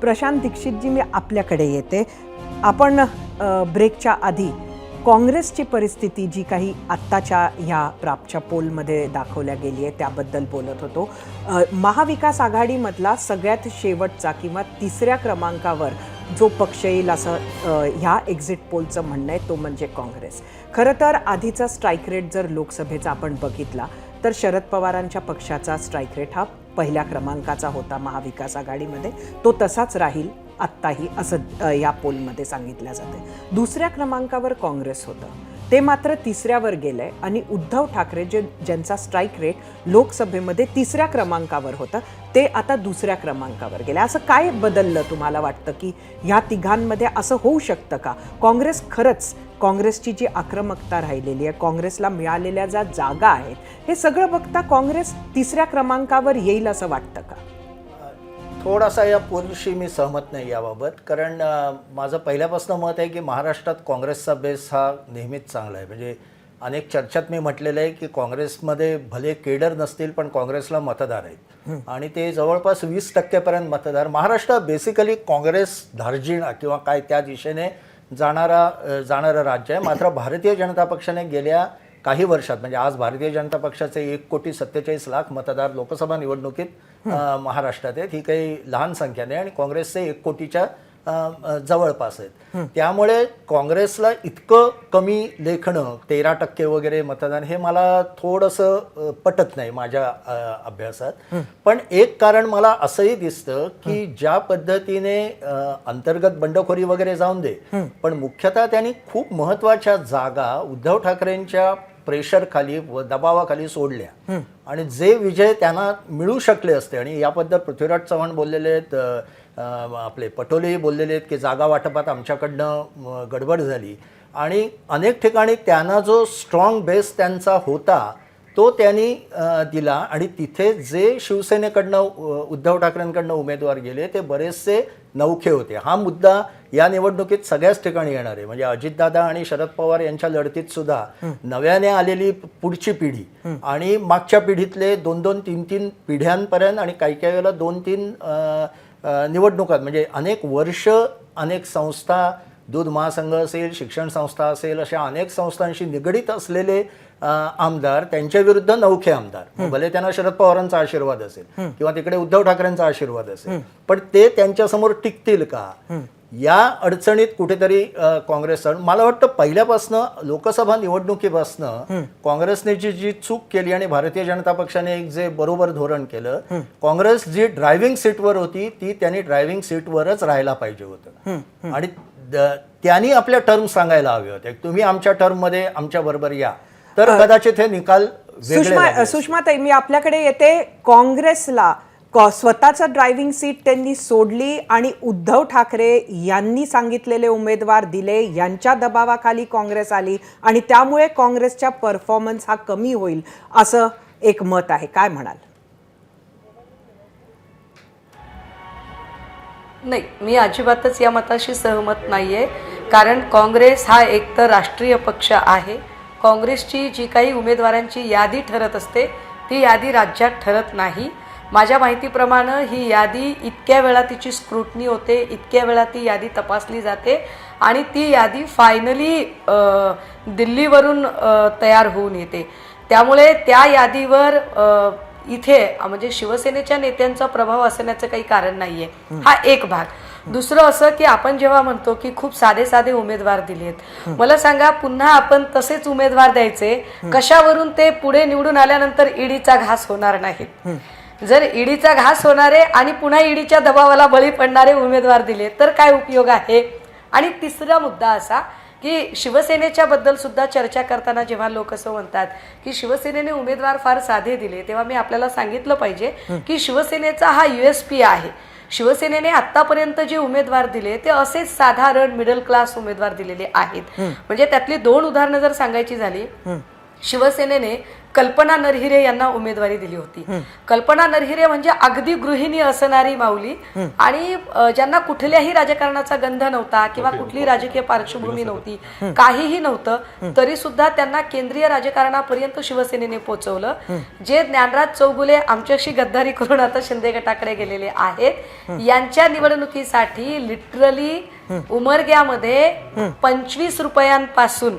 प्रशांत दीक्षितजी मी आपल्याकडे येते. आपण ब्रेकच्या आधी काँग्रेसची परिस्थिती जी काही आत्ताच्या ह्या प्रापच्या पोलमध्ये दाखवल्या गेली आहे त्याबद्दल बोलत होतो. महाविकास आघाडीमधला सगळ्यात शेवटचा किंवा तिसऱ्या क्रमांकावर जो पक्ष येईल असं ह्या एक्झिट पोलचं म्हणणं आहे तो म्हणजे काँग्रेस. खरं तर आधीचा स्ट्राईक रेट जर लोकसभेचा आपण बघितला तर शरद पवारांच्या पक्षाचा स्ट्राईक रेट हा पहिल्या क्रमांकाचा होता महाविकास आघाडीमध्ये. तो तसाच राहील आत्ताही असं या पोलमध्ये सांगितलं जातं. दुसऱ्या क्रमांकावर काँग्रेस होतं. ते मात्र तिसऱ्यावर गेलंय आणि उद्धव ठाकरे जे ज्यांचा स्ट्राईक रेट लोकसभेमध्ये तिसऱ्या क्रमांकावर होतं ते आता दुसऱ्या क्रमांकावर गेले. असं काय बदललं तुम्हाला वाटतं की ह्या तिघांमध्ये असं होऊ शकतं का? काँग्रेस खरंच काँग्रेसची जी आक्रमकता राहिलेली आहे काँग्रेसला मिळालेल्या ज्या जागा आहेत हे सगळं बघता काँग्रेस तिसऱ्या क्रमांकावर येईल असं वाटतं का? थोडासा या पोलशी मी सहमत नाही याबाबत कारण माझं पहिल्यापासून मत आहे की महाराष्ट्रात काँग्रेसचा बेस हा नेहमीच चांगला आहे. म्हणजे अनेक चर्चात मी म्हटलेलं आहे की काँग्रेसमध्ये भले केडर नसतील पण काँग्रेसला मतदार आहेत. आणि ते जवळपास वीस टक्केपर्यंत मतदार. महाराष्ट्र बेसिकली काँग्रेस धार्जिण किंवा काय त्या दिशेने जाणारा जाणारं राज्य आहे. मात्र भारतीय जनता पक्षाने गेल्या काही वर्षात म्हणजे आज भारतीय जनता पक्षाचे एक कोटी सत्तेचाळीस लाख मतदार लोकसभा निवडणुकीत महाराष्ट्रात आहेत. ही काही लहान संख्या नाही आणि काँग्रेसचे एक कोटीच्या जवळपास आहेत. त्यामुळे काँग्रेसला इतकं कमी लेखणं तेरा टक्के वगैरे मतदान हे मला थोडंसं पटत नाही माझ्या अभ्यासात. पण एक कारण मला असंही दिसतं की ज्या पद्धतीने अंतर्गत बंडखोरी वगैरे जाऊन दे पण मुख्यतः त्यांनी खूप महत्त्वाच्या जागा उद्धव ठाकरेंच्या प्रेशर खाली व दबावाखाली सोडल्या. आणि जे विजय त्यांना मिळू शकले असते आणि याबद्दल पृथ्वीराज चव्हाण बोललेले आहेत आपले पटोलेही बोललेले आहेत की जागा वाटपात आमच्याकडनं गडबड झाली. आणि अनेक ठिकाणी त्यांना जो स्ट्रॉंग बेस त्यांचा होता तो त्यांनी दिला. आणि तिथे जे शिवसेनेकडनं उद्धव ठाकरेंकडनं उमेदवार गेले ते बरेचसे नौखे होते. हा मुद्दा या निवडणुकीत सगळ्याच ठिकाणी येणार आहे. म्हणजे अजितदादा आणि शरद पवार यांच्या लढतीत सुद्धा नव्याने आलेली पुढची पिढी आणि मागच्या पिढीतले दोन दोन तीन तीन पिढ्यांपर्यंत आणि काही काही वेळेला दोन तीन निवडणुकात म्हणजे अनेक वर्ष अनेक संस्था दूध महासंघ असेल शिक्षण संस्था असेल अशा अनेक संस्थांशी निगडीत असलेले आमदार त्यांच्या विरुद्ध नौखे आमदार. भले त्यांना शरद पवारांचा आशीर्वाद असेल किंवा तिकडे उद्धव ठाकरेंचा आशीर्वाद असेल पण ते त्यांच्यासमोर टिकतील का? या अडचणीत कुठेतरी काँग्रेस मला वाटतं पहिल्यापासनं लोकसभा निवडणुकीपासनं काँग्रेसने जी जी चूक केली आणि भारतीय जनता पक्षाने एक जे बरोबर धोरण केलं काँग्रेस जी ड्रायव्हिंग सीटवर होती ती त्यांनी ड्रायव्हिंग सीटवरच राहायला पाहिजे होतं. आणि त्यांनी आपल्या टर्म सांगायला हवे होते. तुम्ही आमच्या टर्ममध्ये आमच्या बरोबर या. तर कदाचित हे निकाल सुषमा. सुषमाताई मी आपल्याकडे येते. काँग्रेसला क- स्वतःचं ड्रायव्हिंग सीट त्यांनी सोडली आणि उद्धव ठाकरे यांनी सांगितलेले उमेदवार दिले. यांच्या दबावाखाली काँग्रेस आली आणि त्यामुळे काँग्रेसच्या परफॉर्मन्स हा कमी होईल असं एक मत आहे. काय म्हणाल? नाही मी अजिबातच या मताशी सहमत नाही आहे कारण काँग्रेस हा एकतर राष्ट्रीय पक्ष आहे. काँग्रेसची जी काही उमेदवारांची यादी ठरत असते ती यादी राज्यात ठरत नाही. माझ्या माहितीप्रमाणे ही यादी इतक्या वेळा तिची स्क्रुटनी होते इतक्या वेळा ती यादी तपासली जाते आणि ती यादी फायनली दिल्लीवरून तयार होऊन येते. त्यामुळे त्या यादीवर इथे म्हणजे शिवसेनेच्या नेत्यांचा प्रभाव असण्याचं काही कारण नाहीये. हा एक भाग. दुसरं असं की आपण जेव्हा म्हणतो की खूप साधे साधे उमेदवार दिलेत. मला सांगा पुन्हा आपण तसेच उमेदवार द्यायचे कशावरून ते पुढे निवडून आल्यानंतर ईडीचा घास होणार नाहीत जर ईडीचा घास होणारे आणि पुन्हा ईडीच्या दबावाला बळी पडणारे उमेदवार दिले तर काय उपयोग आहे? आणि तिसरा मुद्दा असा की शिवसेनेच्या बद्दल सुद्धा चर्चा करताना जेव्हा लोक असं म्हणतात की शिवसेनेने उमेदवार फार साधे दिले तेव्हा मी आपल्याला सांगितलं पाहिजे की शिवसेनेचा हा युएसपी आहे. शिवसेनेने आतापर्यंत जे उमेदवार दिले ते असेच साधारण मिडल क्लास उमेदवार दिलेले आहेत. म्हणजे त्यातली दोन उदाहरणं जर सांगायची झाली शिवसेनेने कल्पना नरहिरे यांना उमेदवारी दिली होती. कल्पना नरहिरे म्हणजे अगदी गृहिणी असणारी माऊली आणि ज्यांना कुठल्याही राजकारणाचा गंध नव्हता किंवा कुठली राजकीय पार्श्वभूमी नव्हती काहीही नव्हतं तरी सुद्धा त्यांना केंद्रीय राजकारणापर्यंत शिवसेनेने पोहोचवलं. जे ज्ञानराज चौगुले आमच्याशी गद्दारी करून आता शिंदे गटाकडे गेलेले आहेत यांच्या निवडणुकीसाठी लिटरली उमरग्यामध्ये पंचवीस रुपयांपासून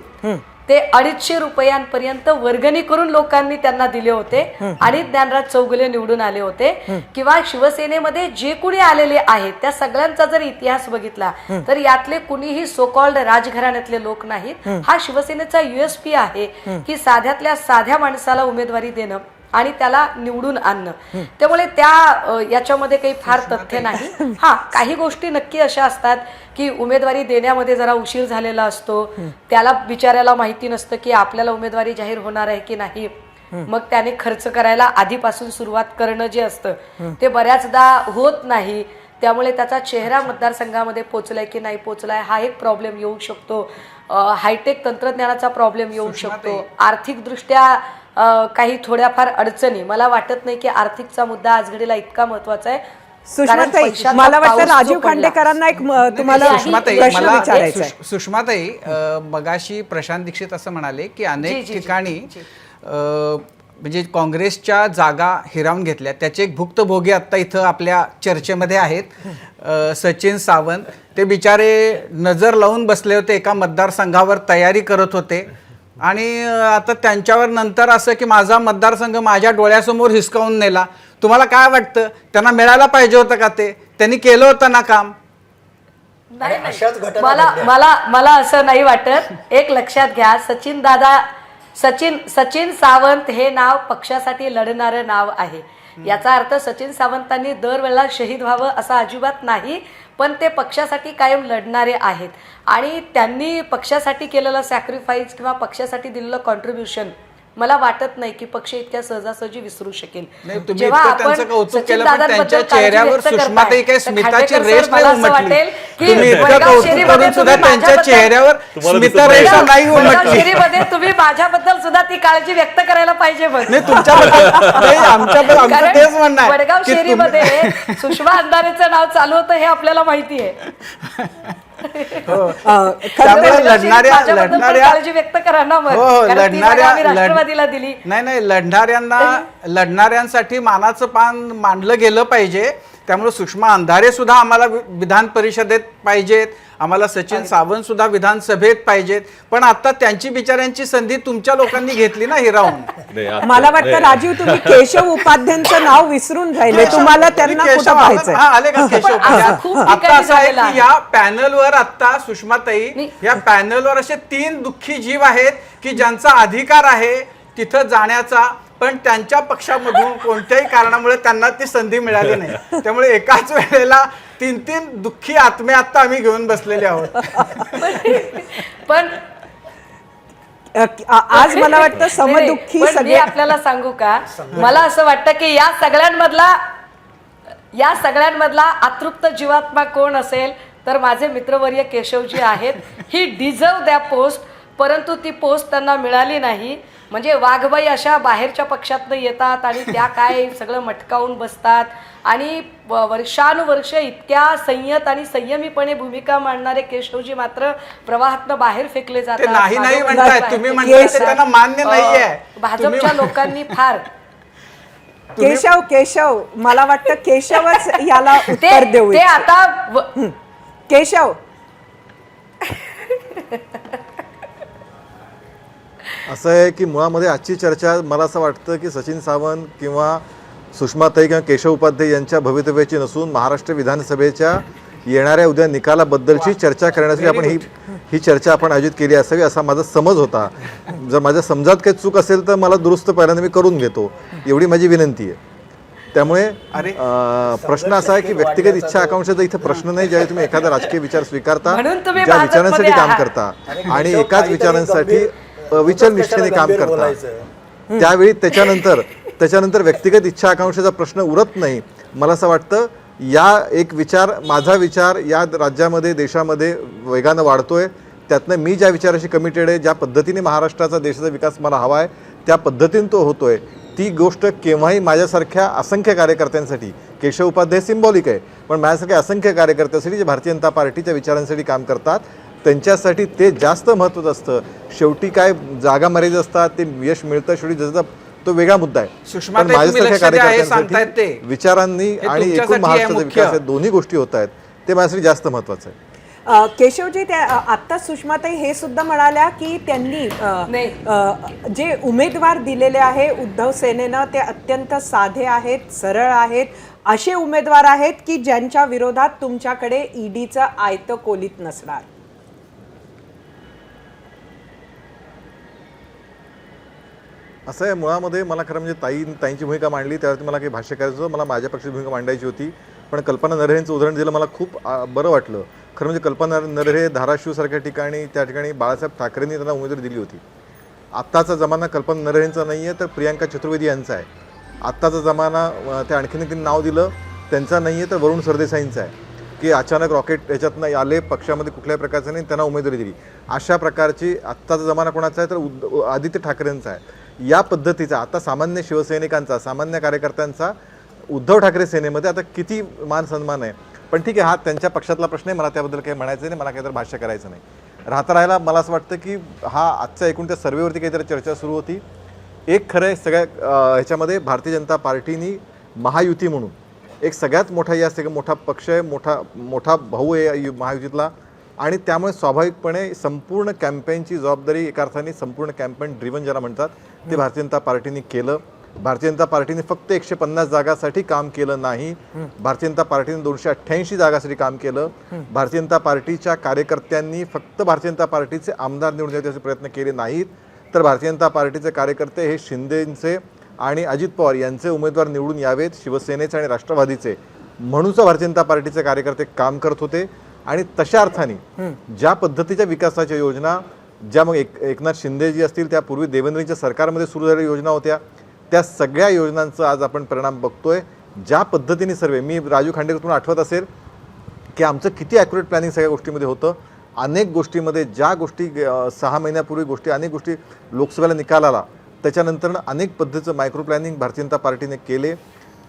ते अडीचशे रुपयांपर्यंत वर्गणी करून लोकांनी त्यांना दिले होते. आणि ज्ञानराज चौगुले निवडून आले होते. किंवा शिवसेनेमध्ये जे कुणी आलेले आहेत त्या सगळ्यांचा जर इतिहास बघितला तर यातले कुणीही सोकॉल्ड राजघराण्यातले लोक नाहीत. हा शिवसेनेचा युएसपी आहे की साध्यातल्या साध्या माणसाला उमेदवारी देणं. आणि त्याला निवडून आणणं. त्यामुळे त्या याच्यामध्ये काही फार तथ्य नाही. हा. काही गोष्टी नक्की अशा असतात की उमेदवारी देण्यामध्ये जरा उशीर झालेला असतो. त्याला बिचाऱ्याला माहिती नसतं की आपल्याला उमेदवारी जाहीर होणार आहे की नाही. मग त्याने खर्च करायला आधीपासून सुरुवात करणं जे असतं ते बऱ्याचदा होत नाही. त्यामुळे त्याचा चेहरा मतदारसंघामध्ये पोचलाय की नाही पोचलाय हा एक प्रॉब्लेम येऊ शकतो. हायटेक तंत्रज्ञानाचा प्रॉब्लेम येऊ शकतो. आर्थिकदृष्ट्या अ, काही थोड्याफार अडचणी. मला वाटत नाही की आर्थिकचा मुद्दा आज घडीला इतका महत्त्वाचा आहे. कारण सुषमाताई मला वाटतं राजीव. खांडेकरांना एक तुम्हाला सुषमाताई प्रश्न विचारायचा मगाशी प्रशांत दीक्षित असं म्हणाले की अनेक ठिकाणी म्हणजे काँग्रेसच्या जागा हिरावून घेतल्या. त्याचे एक भुक्तभोगी आत्ता इथं आपल्या चर्चेमध्ये आहेत. सचिन सावंत. ते बिचारे नजर लावून बसले होते एका मतदारसंघावर तयारी करत होते. आणि आता त्यांच्यावर नंतर असं की माझा मतदारसंघ माझ्या डोळ्यासमोर हिसकावून नेला. तुम्हाला काय वाटतं? त्यांना मिळायला पाहिजे होतं का ते? त्यांनी केलं होतं ना काम? नाही, नाही. मला. मला मला असं नाही वाटत. एक लक्षात घ्या सचिन दादा सचिन सचिन सावंत हे नाव पक्षासाठी लढणारं नाव आहे. याचा अर्थ सचिन सावंतांनी दरवेळेला शहीद व्हावं असं अजिबात नाही. पण ते पक्षासाठी कायम लढणारे आहेत. आणि त्यांनी पक्षासाठी केलेलं सॅक्रिफाईस किंवा पक्षासाठी दिलेलं कॉन्ट्रीब्युशन मला वाटत नाही की पक्ष इतक्या सहजासहजी विसरू शकेल. जेव्हा आपण त्यांचं कौतुक सचिन केलं, पण दादांबद्दल त्यांच्या काळजी चेहऱ्यावर सुषमाताई स्मिताची रेष नाही उमटली. तुम्ही इतकं वडगाव कौतुक शेरीमध्ये करून सुद्धा तुम्ही त्यांच्या माझ्याबद्दल- चेहऱ्यावर तुम्हाला स्मिता दिसत रेषा नाही. नाही वडगाव उमटली. शेरीमध्ये तुम्ही माझ्याबद्दल सुद्धा ती काळजी व्यक्त करायला पाहिजे बघ. नाही तुमच्याबद्दल नाही, आमच्याबद्दल आमचं कारण तेच म्हणणं आहे वडगाव शेरीमध्ये सुषमा अंधारेचं नाव चालू होतं हे आपल्याला माहिती आहे. हो. अं, खरं त्यामुळे तर- वडगाव शेरीत लढणाऱ्या माझ्याबद्दल पण लढणाऱ्या काळजी व्यक्त करा ना मग. हो हो कारण ती जागा लढणाऱ्या आम्ही लढ- राष्ट्रवादीला दिली. नाही नाही लढणाऱ्यांना लढणाऱ्यांसाठी मानाचं पान मांडलं गेलं पाहिजे. त्यामुळे सुषमा अंधारे सुद्धा आम्हाला विधान परिषदेत पाहिजेत. आम्हाला सचिन सावंत सुद्धा विधानसभेत पाहिजेत. पण आता त्यांची बिचाऱ्यांची संधी तुमच्या लोकांनी घेतली ना हिरावून? मला वाटतं. राजीव तुम्ही केशव उपाध्यांचं नाव विसरून राहिले. तुम्हाला त्यांना केशव कुठं आलं- का केशव? आता असं आहे की. या पॅनलवर आता सुषमाताई. या पॅनलवर असे तीन दुःखी जीव आहेत की ज्यांचा अधिकार आहे तिथं जाण्याचा पण त्यांच्या पक्षामधून कोणत्याही कारणामुळे त्यांना ती संधी मिळाली नाही. त्यामुळे एकाच वेळेला तीन तीन दुःखी आत्मे आता आम्ही घेऊन बसलेले आहोत. पण आज मला वाटतं समदुःखी पण मी सगळे आपल्याला सांगू का? मला असं वाटतं की या सगळ्यांमधला या सगळ्यांमधला अतृप्त जीवात्मा कोण असेल? तर माझे मित्रवर्य केशवजी आहेत. ही डिझर्व द्या पोस्ट परंतु ती पोस्ट त्यांना मिळाली नाही. म्हणजे वाघबाई अशा बाहेरच्या पक्षातनं येतात आणि त्या काय सगळं मटकावून बसतात. आणि वर्षानुवर्ष इतक्या संयत आणि संयमीपणे भूमिका मांडणारे केशवजी मात्र प्रवाहातनं बाहेर फेकले जातात. नाही नाही मागं म्हणताय. बाहेर तुम्ही फेकले म्हणताय ते जातात. त्यांना मान्य नाहीये. अं, भाजपच्या तुम्ही- लोकांनी फार. केशव केशव मला वाटतं केशवच याला ते उत्तर देऊ ते. आता केशव. असं आहे की मुळामध्ये आजची चर्चा मला असं वाटतं की सचिन सावंत किंवा सुषमाताई किंवा केशव उपाध्याय यांच्या भवितव्याची नसून महाराष्ट्र विधानसभेच्या येणाऱ्या उद्या निकालाबद्दलची चर्चा करण्यासाठी आपण ही ही चर्चा आपण आयोजित केली असावी असा माझा समज होता. जर माझ्या समजात काही चूक असेल तर मला दुरुस्त पहिल्यांदा मी करून घेतो. एवढी माझी विनंती आहे. त्यामुळे प्रश्न असा आहे की व्यक्तिगत इच्छा आकांक्षाचा इथे प्रश्न नाही ज्यावेळी तुम्ही एखादा राजकीय विचार स्वीकारता ज्या विचारांसाठी काम. करता. आणि एकाच विचारांसाठी अविचल निष्ठेने काम करता. त्यावेळी त्याच्यानंतर त्याच्यानंतर व्यक्तिगत इच्छा आकांक्षेचा प्रश्न उरत नाही. मला असं वाटतं या एक विचार माझा विचार या राज्यामध्ये देशामध्ये वेगानं वाढतोय. त्यातनं मी ज्या विचाराशी कमिटेड आहे ज्या पद्धतीने महाराष्ट्राचा देशाचा विकास मला हवा आहे त्या पद्धतीने तो होतोय. ती गोष्ट केव्हाही माझ्यासारख्या असंख्य कार्यकर्त्यांसाठी केशव उपाध्याय सिम्बॉलिक आहे पण माझ्यासारख्या असंख्य कार्यकर्त्यांसाठी जे भारतीय जनता पार्टीच्या विचारांसाठी काम करतात त्यांच्यासाठी ते जास्त महत्त्वाचं असतं. शेवटी काय जागा मर्यादित असतात ते यश मिळतं शेवटी जसं तो वेगळा मुद्दा आहे. हे ते. विचारांनी आणि एकूण महाराष्ट्राचा. विकास या दोन्ही गोष्टी होत आहेत ते माझ्यासाठी जास्त महत्त्वाचं आहे. केशवजी त्या आत्ता सुषमाताई हे सुद्धा म्हणाल्या की त्यांनी जे उमेदवार दिलेले आहे उद्धव सेनेनं ते अत्यंत साधे आहेत सरळ आहेत असे उमेदवार आहेत की ज्यांच्या विरोधात तुमच्याकडे ईडीचं आयतं कोलीत नसणार. असं आहे मुळामध्ये मला खरं म्हणजे ताई ताईंची भूमिका मांडली त्यावरती मला काही भाष्य करायचं होतं मला माझ्या पक्षाची भूमिका मांडायची होती पण कल्पना नरहेंचं उदाहरण दिलं मला खूप बरं वाटलं. खरं म्हणजे कल्पना नरहे धाराशिवसारख्या ठिकाणी त्या ठिकाणी बाळासाहेब ठाकरेंनी त्यांना उमेदवारी दिली होती. आत्ताचा जमाना कल्पना नरहेंचा नाही आहे तर प्रियांका चतुर्वेदी यांचा आहे. आत्ताचा जमाना ते आणखीन एक नाव दिलं त्यांचा नाही आहे तर वरुण सरदेसाईंचा आहे. की अचानक रॉकेट याच्यातनं आले पक्षामध्ये कुठल्याही प्रकारचं नाही त्यांना उमेदवारी दिली. अशा प्रकारची आत्ताचा जमाना कोणाचा आहे तर उद आदित्य ठाकरेंचा आहे. या पद्धतीचा आता सामान्य शिवसैनिकांचा सामान्य कार्यकर्त्यांचा उद्धव ठाकरे सेनेमध्ये आता किती मान सन्मान आहे? पण ठीक आहे हा त्यांच्या पक्षातला प्रश्न आहे मला त्याबद्दल काही म्हणायचं नाही मला काहीतरी भाष्य करायचं नाही. राहता राहायला मला असं वाटतं की हा आजच्या एकूण त्या सर्वेवरती काहीतरी चर्चा सुरू होती. एक खरं आहे सगळ्या ह्याच्यामध्ये भारतीय जनता पार्टीनी महायुती म्हणून एक सगळ्यात मोठा या सगळं मोठा पक्ष आहे मोठा मोठा भाऊ आहे यु- महायुतीतला. आणि त्यामुळे स्वाभाविकपणे संपूर्ण कॅम्पेनची जबाबदारी एका अर्थाने संपूर्ण कॅम्पेन ड्रिवन ज्याला म्हणतात ते भारतीय जनता पार्टीने केलं. भारतीय जनता पार्टीने फक्त एकशे पन्नास जागासाठी काम केलं नाही. भारतीय जनता पार्टीने दोनशे अठ्ठ्याऐंशी जागासाठी काम केलं. भारतीय जनता पार्टीच्या कार्यकर्त्यांनी फक्त भारतीय जनता पार्टीचे आमदार निवडून द्यायचे प्रयत्न केले नाहीत. तर भारतीय जनता पार्टीचे कार्यकर्ते हे शिंदेचे आणि अजित पवार यांचे उमेदवार निवडून यावेत शिवसेनेचे आणि राष्ट्रवादीचे. म्हणूनच भारतीय जनता पार्टीचे कार्यकर्ते काम करत होते. आणि तशा अर्थाने ज्या पद्धतीच्या विकासाच्या योजना ज्या मग एक एकनाथ शिंदेजी असतील त्यापूर्वी देवेंद्रजींच्या सरकारमध्ये सुरू झालेल्या योजना होत्या. त्या सगळ्या योजनांचा आज आपण परिणाम बघतोय. ज्या पद्धतीने सर्वे मी राजू खांडेकर तुम्हाला आठवत असेल की आमचं किती ॲक्युरेट प्लॅनिंग सगळ्या गोष्टीमध्ये होतं. अनेक गोष्टीमध्ये ज्या गोष्टी सहा महिन्यापूर्वी गोष्टी अनेक गोष्टी लोकसभेला निकाल आला. त्याच्यानंतर अनेक पद्धतीचं मायक्रो प्लॅनिंग भारतीय जनता पार्टीने केले.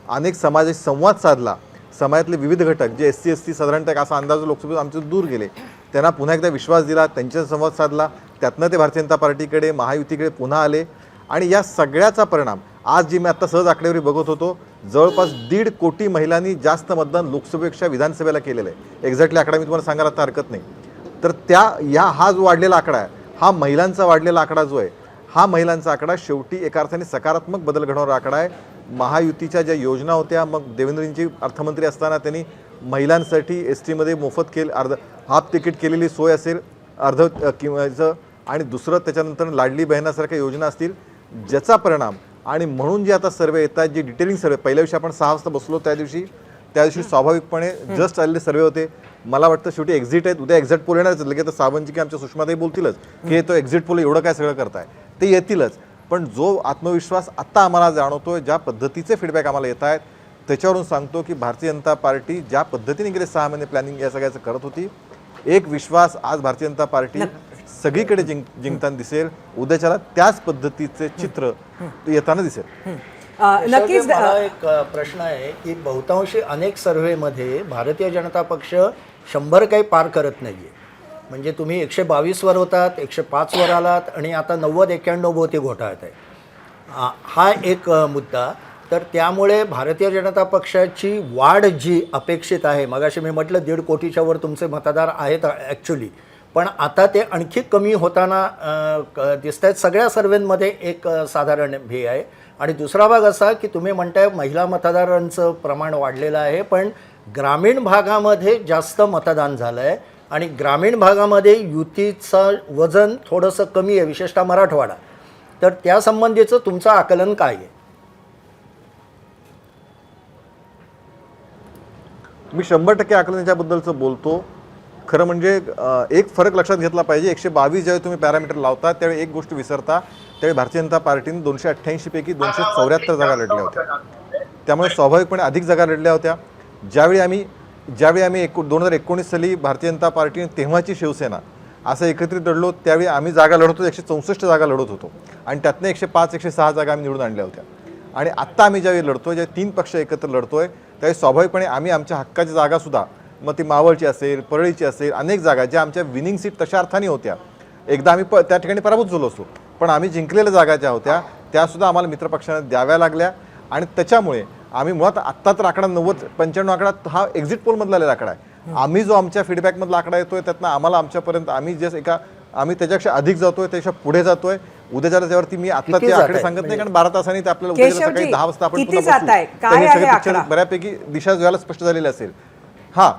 अनेक समाजाशी संवाद साधला. समाजातले विविध घटक जे एस सी एस टी साधारणतः एक असा अंदाज लोकसभेत आमचे दूर गेले. त्यांना पुन्हा एकदा विश्वास दिला त्यांच्या संवाद साधला. त्यातनं ते भारतीय जनता पार्टीकडे महायुतीकडे पुन्हा आले. आणि या सगळ्याचा परिणाम आज जी मी आता सहज आकडेवारी बघत होतो जवळपास दीड कोटी महिलांनी जास्त मतदान लोकसभेपेक्षा विधानसभेला केलेलं आहे. एक्झॅक्टली आकडा मी तुम्हाला सांगायला आता हरकत नाही. तर त्या या हा जो वाढलेला आकडा आहे हा महिलांचा वाढलेला आकडा जो आहे हा महिलांचा आकडा शेवटी एका अर्थाने सकारात्मक बदल घडवणारा आकडा आहे. महायुतीच्या ज्या योजना होत्या मग देवेंद्रजींची अर्थमंत्री असताना त्यांनी महिलांसाठी एस टीमध्ये मोफत केल अर्ध हाफ तिकीट केलेली सोय असेल अर्ध अ, किंवा याचं आणि दुसरं त्याच्यानंतर लाडली बहिणासारख्या योजना असतील ज्याचा परिणाम आणि म्हणून जे आता सर्वे येतात जे डिटेलिंग सर्वे पहिल्या दिवशी आपण सहा वाजता बसलो त्या दिवशी त्या दिवशी स्वाभाविकपणे जस्ट आलेले सर्वे होते. मला वाटतं शेवटी एक्झिट आहेत उद्या एक्झिट पोल येणारच लगेच सावंतजी की आमच्या सुषमाताई बोलतीलच की हे तो एक्झिट पोल एवढं काय सगळं करताय? ते येतीलच. पण जो आत्मविश्वास आत्ता आम्हाला जाणवतोय ज्या पद्धतीचे फीडबॅक आम्हाला येत आहेत त्याच्यावरून सांगतो की भारतीय जनता पार्टी ज्या पद्धतीने गेले सहा महिने प्लॅनिंग या सगळ्याचं करत होती एक विश्वास आज भारतीय जनता पार्टी सगळीकडे जिंक जिंकताना दिसेल. उद्याच्याला त्याच पद्धतीचे चित्र येताना दिसेल. नक्कीच एक प्रश्न आहे की बहुतांशी अनेक सर्व्हेमध्ये भारतीय जनता पक्ष शंभर काही पार करत नाही आहे म्हणजे तुम्ही एकशे बावीसवर होतात एकशे पाचवर आलात आणि आता नव्वद एक्क्याण्णव भोवती घोटाळत आहे. हा एक मुद्दा. तर त्यामुळे भारतीय जनता पक्षाची वाढ जी अपेक्षित आहे मगाशी मी म्हटलं दीड कोटीच्या वर तुमचे मतदार आहेत ॲक्च्युली पण आता ते आणखी कमी होताना दिसत आहेत सगळ्या सर्वेंमध्ये एक साधारण भे आहे. आणि दुसरा भाग असा की तुम्ही म्हणताय महिला मतदारांचं प्रमाण वाढलेलं आहे पण ग्रामीण भागामध्ये जास्त मतदान झालं आहे आणि ग्रामीण भागामध्ये युतीचं वजन थोडंसं कमी आहे विशेषतः मराठवाडा. तर त्या संबंधीचं तुमचं आकलन काय आहे? मी शंभर टक्के आकलन याच्याबद्दलचं बोलतो. खरं म्हणजे एक फरक लक्षात घेतला पाहिजे. एकशे बावीस ज्यावेळी तुम्ही पॅरामीटर लावता त्यावेळी एक गोष्ट विसरता. त्यावेळी भारतीय जनता पार्टीने दोनशे अठ्ठ्याऐंशी पैकी दोनशे चौऱ्याहत्तर जागा लढल्या होत्या. त्यामुळे स्वाभाविकपणे अधिक जागा लढल्या होत्या. ज्यावेळी आम्ही ज्यावेळी आम्ही एक दोन हजार एकोणीस साली भारतीय जनता पार्टीने तेव्हाची शिवसेना असं एकत्रित लढलो त्यावेळी आम्ही जागा लढत होतो एकशे चौसष्ट जागा लढत होतो. आणि त्यातनं एकशे पाच एकशे सहा जागा आम्ही निवडून आणल्या होत्या. आणि आत्ता आम्ही ज्यावेळी लढतो आहे जे तीन पक्ष एकत्र लढतो आहे त्यावेळी स्वाभाविकपणे आम्ही आमच्या हक्काची जागासुद्धा मग ती मावळची असेल परळीची असेल अनेक जागा ज्या आमच्या विनिंग सीट तशा अर्थाने होत्या. एकदा आम्ही प त्या ठिकाणी पराभूत झालो असतो. पण आम्ही जिंकलेल्या जागा ज्या होत्या त्यासुद्धा आम्हाला मित्रपक्षांना द्याव्या लागल्या. आणि त्याच्यामुळे आम्ही मुळात आत्ता तर आकडा नव्वद पंच्याण्णव आकडा हा एक्झिट पोलमधला आलेला आकडा आहे. आम्ही जो आमच्या फीडबॅकमधला आकडा येतोय त्यातनं आम्हाला आमच्यापर्यंत आम्ही जे एका आम्ही त्याच्यापेक्षा अधिक जातोय त्याच्या पुढे जातोय. उद्याच्या त्याच्यावरती मी आता ते आकडे? सांगत नाही कारण बारा तासांनी ते आपल्याला सकाळी दहा वाजता आपण सगळे? बऱ्यापैकी दिशा ज्याला स्पष्ट झालेली असेल. हा.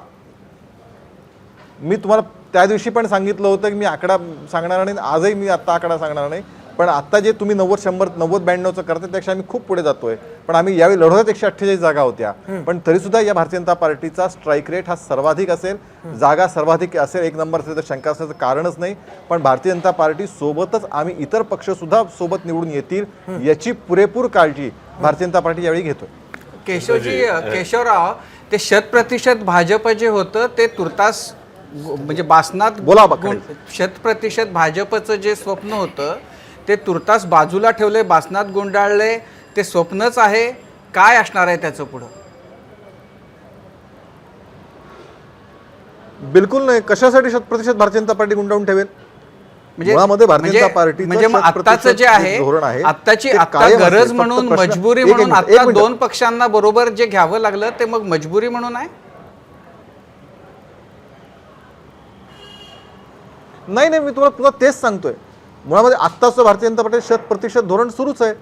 मी तुम्हाला त्या दिवशी पण सांगितलं होतं की मी आकडा सांगणार नाही आजही मी आत्ता आकडा सांगणार नाही. पण आता जे तुम्ही नव्वद शंभर नव्वद ब्याण्णवचं करता त्यापेक्षा आम्ही खूप पुढे जातोय. पण आम्ही यावेळी लढवत एकशे अठ्ठेचाळीस जागा होत्या. पण तरी सुद्धा या भारतीय जनता पार्टीचा स्ट्राईक रेट हा सर्वाधिक असेल जागा सर्वाधिक असेल एक नंबर असेल तर शंका असण्याचं कारणच नाही. पण भारतीय जनता पार्टी सोबतच आम्ही इतर पक्ष सुद्धा सोबत निवडून येतील याची पुरेपूर काळजी भारतीय जनता पार्टी यावेळी घेतोय. केशवजी केशवराव ते शत प्रतिशत भाजप जे होतं ते तुर्तास म्हणजे बासनात बोला बा, गुं- शत प्रतिशत भाजपचं जे स्वप्न होतं ते तुर्तास बाजूला ठेवले बासनात गुंडाळले ते स्वप्नच आहे काय असणार आहे त्याचं पुढं? बिलकुल नाही. कशासाठी शत प्रतिशत भारतीय जनता पार्टी गुंडाळून ठेवेल? मुळामध्ये भारतीय म्हणजे- जनता पार्टीचं म्हणजे प्रतिशत जे आहे धोरण आहे, आत्ताची ते आत्ता कायम गरज म्हणून मजबुरी म्हणून आता. दोन पक्षांना बरोबर जे घ्यावं लागलं ते मग मजबुरी म्हणून आहे? नाही नाही मी तुम्हाला तुला तेच सांगतोय. मुळामध्ये आत्ताचं भारतीय जनता पार्टी शत प्रतिशत धोरण सुरूच आहे.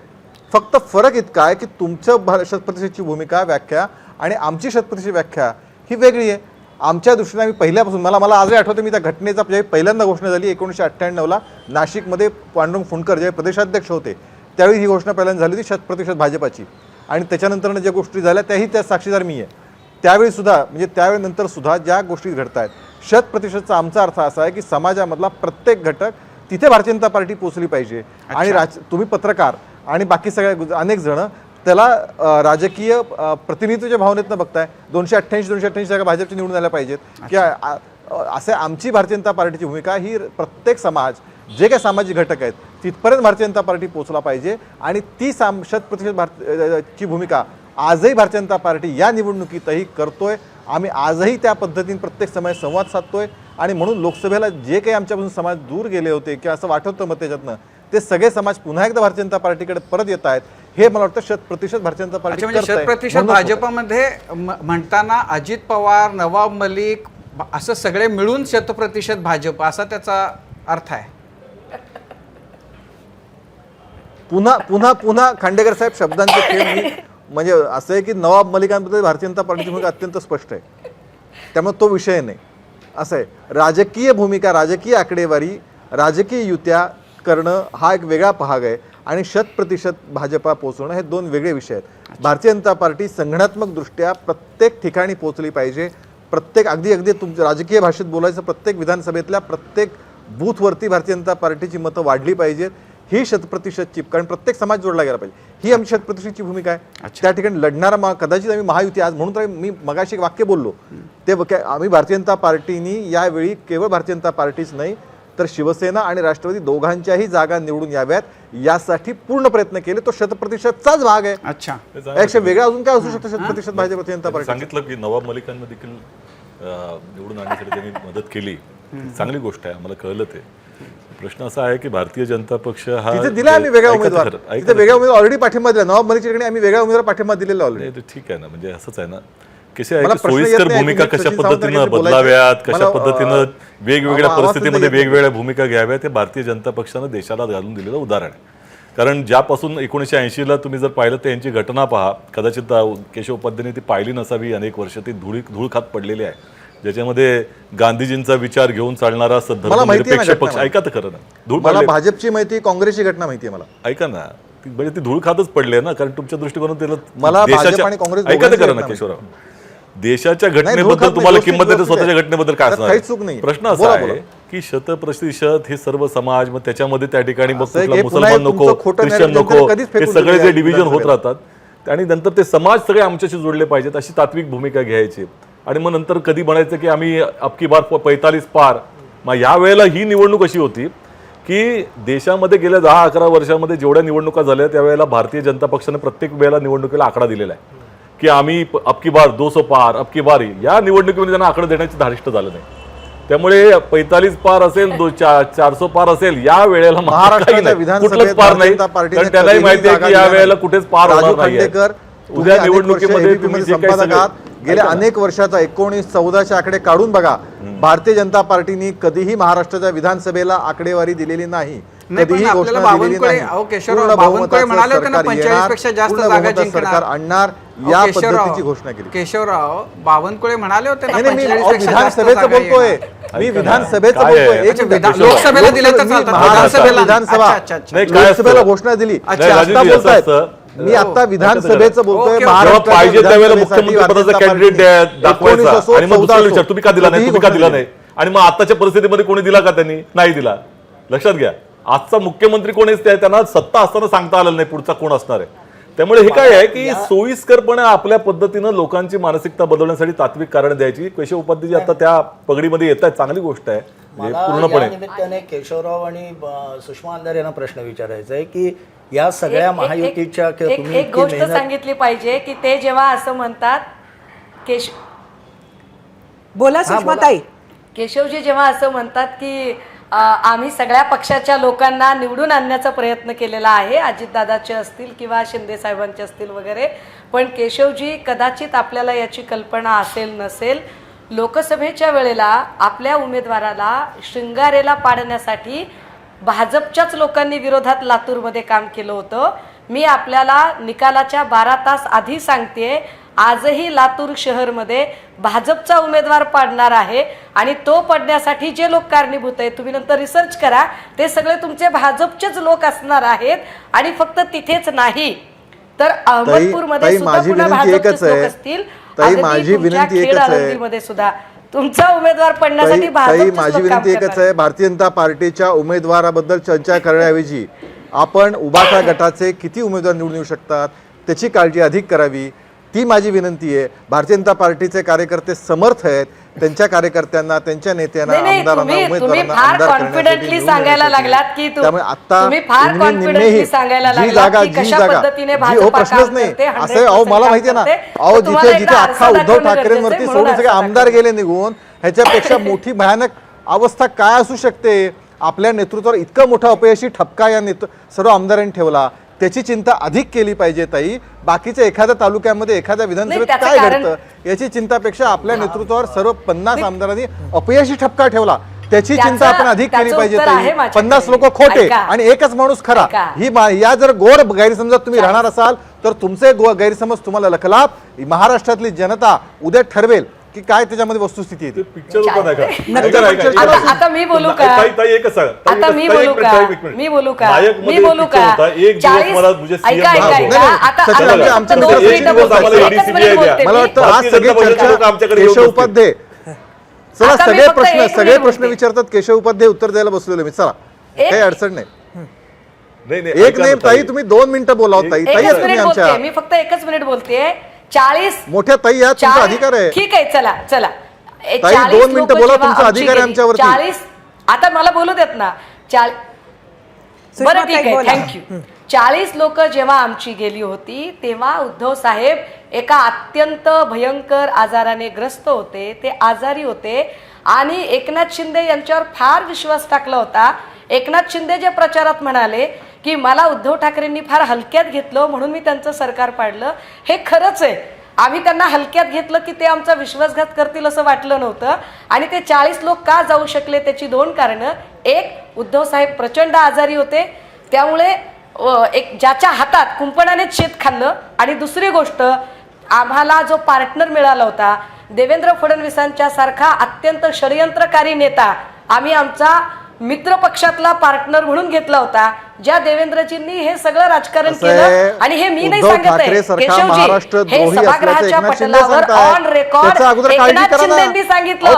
फक्त फरक इतका आहे की तुमचं भा- शत प्रतिशतची भूमिका व्याख्या आणि आमची शत प्रतिशत व्याख्या ही वेगळी आहे. आमच्या दृष्टीने आम्ही पहिल्यापासून मला मला आजही आठवते मी त्या घटनेचा ज्यावेळी पहिल्यांदा घोषणा झाली एकोणीसशे अठ्ठ्याण्णवला नाशिकमध्ये पांडुरंग फुंडकर जे प्रदेशाध्यक्ष होते त्यावेळी ही घोषणा पहिल्यांदा झाली होती शत प्रतिशत भाजपाची. आणि त्याच्यानंतरनं ज्या गोष्टी झाल्या त्याही त्या साक्षीदार मी आहे. त्यावेळीसुद्धा म्हणजे त्यावेळीनंतर सुद्धा ज्या गोष्टी घडत आहेत शत प्रतिशतचा आमचा अर्थ असा आहे की समाजामधला प्रत्येक घटक तिथे भारतीय जनता पार्टी पोहोचली पाहिजे. आणि राज तुम्ही पत्रकार आणि बाकी सगळ्या अनेक जण त्याला राजकीय प्रतिनिधित्वाच्या भावनेतनं बघताय. दोनशे अठ्ठ्याऐंशी दोनशे अठ्ठ्याऐंशी जागा भाजपची निवडून आल्या पाहिजेत. की असे आमची भारतीय जनता पार्टीची भूमिका ही प्रत्येक समाज जे काही सामाजिक घटक आहेत तिथपर्यंत भारतीय जनता पार्टी पोहोचला पाहिजे. आणि ती साम शत प्रतिशत भारत अ, ची भूमिका आजही भारतीय जनता पार्टी या निवडणुकीतही करतोय. आम्ही आजही त्या पद्धतीने प्रत्येक समाज संवाद साधतोय. आणि म्हणून लोकसभेला जे काही आमच्यापासून समाज दूर गेले होते किंवा असं वाटत होतं मग त्याच्यातनं ते सगळे समाज पुन्हा एकदा भारतीय जनता पार्टीकडे परत येत आहेत हे मला वाटतं शत प्रतिशत भारतीय जनता पार्टी म्हणजे. शत प्रतिशत. भाजपमध्ये म्हणताना अजित पवार नवाब मलिक असं सगळे मिळून शत प्रतिशत भाजप असा त्याचा अर्थ आहे पुन्हा पुन्हा पुन्हा खांडेकर साहेब शब्दांचे खेळ म्हणजे असं आहे की नवाब मलिकांबद्दल भारतीय जनता पार्टीची भूमिका अत्यंत स्पष्ट आहे त्यामुळे तो विषय नाही असं आहे. राजकीय भूमिका राजकीय आकडेवारी राजकीय युत्या करणं हा एक वेगळा भाग आहे. आणि शत प्रतिशत भाजपा पोहोचवणं हे दोन वेगळे विषय आहेत. भारतीय जनता पार्टी संघटनात्मक दृष्ट्या प्रत्येक ठिकाणी पोहोचली पाहिजे. प्रत्येक अगदी अगदी तुमच्या राजकीय भाषेत बोलायचं प्रत्येक विधानसभेतल्या प्रत्येक बूथवरती भारतीय जनता पार्टीची मतं वाढली पाहिजेत. ही शतप्रतिशतची कारण प्रत्येक समाज जोडला गेला पाहिजे. ही आमची शतप्रतिशतची भूमिका आहे. त्या ठिकाणी लढणारा मा कदाचित आम्ही महायुती आज म्हणून तर मी मगाशी एक वाक्य बोललो. ते आम्ही भारतीय जनता पार्टीनी यावेळी केवळ भारतीय जनता पार्टीच नाही तर शिवसेना आणि राष्ट्रवादी दोघांच्याही जागा निवडून याव्यात यासाठी पूर्ण प्रयत्न केले. तो शतप्रतिशतचाच भाग आहे. अच्छा. यापेक्षा वेगळा अजून काय असू शकतो शतप्रतिशत भाजप भारतीय जनता पार्टी सांगितलं की नवाब मलिकांना देखील निवडून आणण्यासाठी त्यांनी मदत केली. चांगली गोष्ट आहे आम्हाला कळलं ते. प्रश्न असा आहे की भारतीय जनता पक्ष हा तिथे दिला आम्ही वेगळा उमेदवार. तिथे तर वेगळा उमेदवार ऑलरेडी पाठिंबा दिला. नवाब मलिकच्या ठिकाणी आम्ही वेगळा उमेदवार पाठिंबा दिलेला ऑलरेडी ठीक आहे ना. म्हणजे असंच आहे ना. कसे आहे सोयीस्कर भूमिका कशा पद्धतीनं. बदलाव्यात कशा पद्धतीनं वेगवेगळ्या परिस्थितीमध्ये. वेगवेगळ्या भूमिका घ्याव्या ते भारतीय जनता पक्षानं देशाला घालून दिलेलं उदाहरण आहे. कारण ज्यापासून एकोणीसशे ऐंशीला तुम्ही जर पाहिलं तर यांची घटना पहा. कदाचित केशव उपाध्यायने ती पाहिली नसावी अनेक वर्ष ती धुळी धूळ खात पडलेली आहे. ज्याच्यामध्ये गांधीजींचा विचार घेऊन चालणारा स- मला माहिती आहे ना धर्मनिरपेक्ष पक्ष. ऐका तर खरं ना धूळ मला पडले भाजपची माहिती काँग्रेसची घटना माहिती आहे मला ऐका ना ती म्हणजे ती धूळ खातच पडले ना कारण तुमच्या दृष्टिकोनातून त्याला मला भाजप देशाच्या- आणि काँग्रेस ऐका तर दोघांची खरं ना केशवराव देशाच्या नाही, धूळ खात घटनेबद्दल नाही, तुम्हाला व्यवस्थित- किंमत देते व्यवस्थित स्वतःच्या आहे. घटनेबद्दल काय त्यात असणार काहीच चूक नाही. प्रश्न असा बोला, आहे बोला. की शत प्रतिशत हे सर्व समाज मग त्याच्यामध्ये त्या ठिकाणी मग असं आहे कुठला की पुन्हा मुसलमान नको तुमचं खोटं ख्रिश्चन narrative नको कधीच हे फेकून सगळे जे आहे डिव्हिजन होत. राहतात आणि नंतर ते समाज सगळे आमच्याशी जोडले पाहिजेत अशी तात्विक भूमिका घ्यायची आणि मग नंतर कधी म्हणायचं की आम्ही अबकी बार पैतालीस पार. मग या वेळेला ही निवडणूक अशी होती की देशामध्ये गेल्या दहा अकरा वर्षामध्ये जेवढ्या निवडणुका झाल्या त्यावेळेला भारतीय जनता पक्षाने प्रत्येक वेळेला निवडणुकीला आकडा दिलेला आहे. की आम्ही अबकी बार दो सौ पार अबकी बारी या निवडणुकीमध्ये त्यांना आकडा देण्याची धारिष्ट झालं नाही. त्यामुळे पैतालीस पार असेल दो चार चारसो पार असेल या वेळेला. विधानसभेत कुठलंच पार नाही. कारण त्यालाही माहिती आहे की या वेळेला. कुठेच पार होणार नाही उद्या निवडणुकीमध्ये तुम्ही जे काही गेल्या. अनेक वर्षाचा एकोणीस चौदाच्या आकडे काढून बघा भारतीय जनता पार्टीने कधीही महाराष्ट्राच्या विधानसभेला आकडेवारी दिलेली नाही कधीही घोषणा दिलेली नाही सरकार 45 येणार, पेक्षा जास्त पूर्ण जागा बहुमताचं जिंकणार. सरकार आणणार या पद्धतीची घोषणा केली केशवराव बावनकुळे म्हणाले होते मी 45 अहो, पेक्षा जास्त विधानसभेचं बोलतोय. मी विधानसभेचं? बोलतोय एक लोकसभेला दिलं विधानसभा लोकसभेला? घोषणा दिली आता बोलतायत. मी आता विधानसभेचं बोलतोय. जेव्हा महाराष्ट्राच्या पाहिजे त्यावेळेला विधानसभेसाठी मुख्यमंत्री पदाचा भारतीय कॅन्डिडेट दाखवायचा. आणि मग दुसरा विचार तुम्ही का दिला नाही? तुम्ही का दिला नाही? आणि मग आताच्या परिस्थितीमध्ये कोणी दिला का त्यांनी? नाही दिला. लक्षात घ्या. आजचा मुख्यमंत्री कोण आहे ते त्यांना सत्ता असताना सांगता आलं नाही पुढचा कोण असणार आहे? त्यामुळे हे काय आहे की सोयीस्करपणे आपल्या पद्धतीनं लोकांची मानसिकता बदलण्यासाठी तात्विक कारण द्यायची. केशव उपाध्यायजी आता त्या पगडीमध्ये येत आहेत चांगली गोष्ट आहे. म्हणजे मला पूर्णपणे. निमित्ताने केशवराव आणि अ, सुषमा अंधारे यांना प्रश्न विचारायचा आहे की या सगळ्या एक- एक- महायुतीच्या एक- किंवा एक तुम्ही एक इतकी गोष्ट मेहनत सांगितली पाहिजे की ते जेव्हा असं म्हणतात केश बोला सुषमाताई केशवजी जेव्हा असं म्हणतात की अ, आम्ही सगळ्या पक्षाच्या लोकांना निवडून आणण्याचा प्रयत्न केलेला आहे अजितदादाचे असतील किंवा शिंदे साहेबांचे असतील वगैरे पण केशवजी कदाचित आपल्याला याची कल्पना असेल नसेल लोकसभेच्या वेळेला आपल्या उमेदवाराला शृंगारेला पाडण्यासाठी भाजपच्याच लोकांनी विरोधात लातूरमध्ये काम केलं होतं. मी आपल्याला निकालाच्या बारा तास आधी सांगते आजही लातूर शहरमध्ये भाजपचा उमेदवार पाडणार आहे आणि तो पडण्यासाठी जे लोक कारणीभूत आहेत तुम्ही नंतर रिसर्च करा. ते सगळे तुमचे भाजपचेच लोक असणार आहेत आणि फक्त तिथेच नाही. तर अहमदपूरमध्ये सुद्धा पुन्हा भाजपचेच आहे. लोक असतील. ताई, माझी विनंती एकच आहे. सुद्धा तुमचा उमेदवार पडण्यासाठी ताई माझी विनंती एकच. आहे भारतीय जनता पार्टीच्या उमेदवाराबद्दल चर्चा करण्याऐवजी आपण उभाटा गटाचे किती उमेदवार निवडून येऊ शकतात त्याची काळजी अधिक करावी ती माझी विनंती आहे भारतीय जनता पार्टीचे कार्यकर्ते समर्थ आहेत त्यांच्या कार्यकर्त्यांना त्यांच्या नेत्यांना नाही, नाही, आमदारांना तुम्ही- तुम्ही उमेदवारांना फार आमदार करण्यासाठी, confidently निवडून सांगायला येण्यासाठी. लागलात की तु- त्यामुळे आता तुम्ही फार निम्मी- confidently निम्मीही सांगायला जी लागलात जागा की जी कशा जागा पद्धतीने जी भाजपा हो काम प्रश्नच नाही करते, असं अहो 100% मला माहिती आहे ना काम करते. अहो तर तुम्हाला जिथे जिथे एकदा अख्खा आरसा उद्धव दाखवणं ठाकरेंवरती गरजेचं आहे, सोडून म्हणून सगळे आरसा आमदार गेले निघून ह्याच्यापेक्षा मोठी भयानक अवस्था काय असू शकते आपल्या नेतृत्वावर इतकं मोठं अपयशी ठपका या नेतृ सर्व आमदारांनी ठेवला त्याची चिंता अधिक केली पाहिजे ताई. बाकीच्या एखाद्या तालुक्यामध्ये एखाद्या विधानसभेत काय घडतं? याची चिंतापेक्षा आपल्या नेतृत्वावर सर्व पन्नास आमदारांनी अपयशी ठपका ठेवला. त्याची चिंता आपण अधिक केली पाहिजे ताई. पन्नास लोक खोटे. आणि एकच माणूस खरा. ही या जर गोड गैरसमजात तुम्ही राहणार असाल तर तुमचे गैरसमज तुम्हाला लखलाप. महाराष्ट्रातली जनता उद्या ठरवेल. की काय त्याच्यामध्ये वस्तुस्थिती येते पिक्चर होता नाही का? आता- आता मी बोलू का? ताई ताई एकच सांगा. ताई, आता एकच- मी ताई, बोलू एक का मिनिट, ताई, एक मिनिट. मी बोलू का नायकमध्ये मी बोलू का होता. एक दिवस मला मुझे CM ऐका ऐका भाव. नाही, ऐका नाही, आता सचिन, आता- आमच्या- आता आमच्या दोन मित्राचे मिनिटं एक दिवस बोलते. आम्हाला एकच ADCBI मिनिट द्या. बोलते मला मी. वाटतं आज भारतीय सगळी जनता लोक चर्चा आमच्याकडे येऊन केशव बसतील. उपाध्ये चला आता मी सगळे फक्त प्रश्न एक सगळे मिनिट प्रश्न बोलते. विचारतात केशव उपाध्ये उत्तर द्यायला बसलेलो मी चला एक- काही अडचण नाही नाही, नाही, एक ऐका ना, नाही ताई तुम्ही दोन मिनिटं बोलावत ताई ताई एकच आहेत तुम्ही मिनिट आमच्या बोलते मी फक्त एकच मिनिट बोलते चाळीस. मोठ्या ताई या तुमचा चाळीस- अधिकार आहे. ठीक आहे चला चला. ए, ताई, 40 दोन मिनिटं लोकं बोला, जेव्हा तुमचा आमची अधिकार आहे गेली, आमच्यावरती. 40 आता मला बोलू देत ना. बरं ठीक आहे बोला. थँक्यू चाळीस लोक जेव्हा आमची गेली होती तेव्हा उद्धव साहेब एका अत्यंत भयंकर आजाराने ग्रस्त होते. ते आजारी होते आणि एकनाथ शिंदे यांच्यावर फार विश्वास टाकला होता. एकनाथ शिंदे जे प्रचारात म्हणाले की मला उद्धव ठाकरेंनी फार हलक्यात घेतलं म्हणून मी त्यांचं सरकार पाडलं. हे खरंच आहे. आम्ही त्यांना हलक्यात घेतलं की ते आमचा विश्वासघात करतील असं वाटलं नव्हतं. आणि ते चाळीस लोक का जाऊ शकले त्याची दोन कारणं. एक उद्धव साहेब प्रचंड आजारी होते. त्यामुळे एक ज्याच्या हातात कुंपणानेच शेत खाल्लं. आणि दुसरी गोष्ट आम्हाला जो पार्टनर मिळाला होता देवेंद्र फडणवीसांच्या सारखा अत्यंत षडयंत्रकारी नेता आम्ही आमचा मित्र पक्षातला पार्टनर म्हणून घेतला होता. ज्या देवेंद्रजींनी हे सगळं राजकारण केलं आणि हे मी नाही सांगत आहे केशवजी हे सभागृहाच्या पटलावर. On record Eknath. शिंदेंनी सांगितलं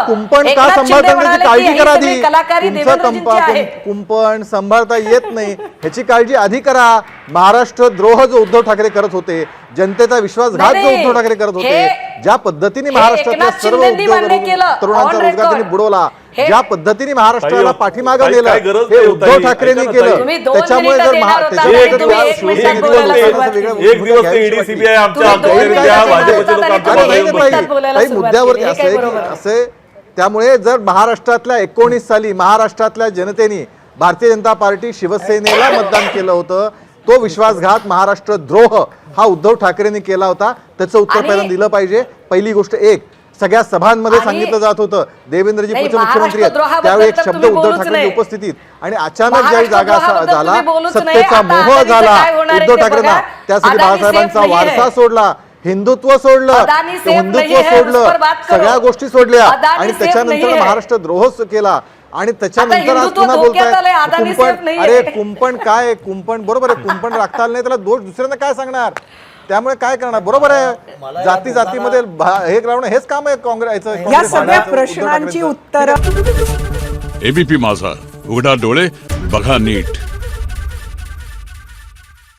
एकनाथ शिंदे म्हणाले की ही कलाकारी देवेंद्रजींची आहे कुंपण सांभाळता येत नाही ह्याची काळजी आधी करा महाराष्ट्र द्रोह जो उद्धव ठाकरे करत होते जनतेचा विश्वासघात जो. उद्धव ठाकरे करत होते ज्या पद्धतीने महाराष्ट्रातल्या सर्व उद्योग तरुणांचा रोजगार त्यांनी. बुडवला ज्या पद्धतीने महाराष्ट्राला काही- पाठीमागं काही- नेलं काही हे उद्धव. ठाकरेंनी केलं. त्याच्यामुळे जर सुरुवात मुद्द्यावरती असं? असे त्यामुळे जर महाराष्ट्रातल्या एकोणीस साली महाराष्ट्रातल्या जनतेने भारतीय जनता पार्टी शिवसेनेला मतदान केलं होतं तो विश्वासघात महाराष्ट्र द्रोह हा उद्धव ठाकरेंनी केला होता. त्याचं उत्तर पहिल्यांदा दिलं पाहिजे. पहिली गोष्ट एक सगळ्या सभांमध्ये सांगितलं जात होतं देवेंद्रजी पुढचे मुख्यमंत्री आहेत त्यावेळी एक शब्द उद्धव ठाकरेंच्या नाही. उपस्थितीत आणि अचानक ज्यावेळी जागा झाला. सत्तेचा मोह झाला उद्धव ठाकरेंना. त्यासाठी बाळासाहेबांचा. वारसा सोडला हिंदुत्व सोडलं हिंदुत्व सोडलं. सगळ्या गोष्टी सोडल्या आणि त्याच्यानंतर. महाराष्ट्र द्रोहच केला आणि त्याच्यानंतर आज पुन्हा बोलताय कुंपण. अरे कुंपण काय? कुंपण बरोबर आहे कुंपण राखता आलं नाही त्याला दोष दुसऱ्यांना काय सांगणार त्यामुळे काय करणार? बरोबर आहे. जाती जातीमध्ये भा- हे लावणं हेच काम आहे काँग्रेस या सगळ्या प्रश्नांची उत्तरं एबीपी माझा उघडा डोळे बघा नीट.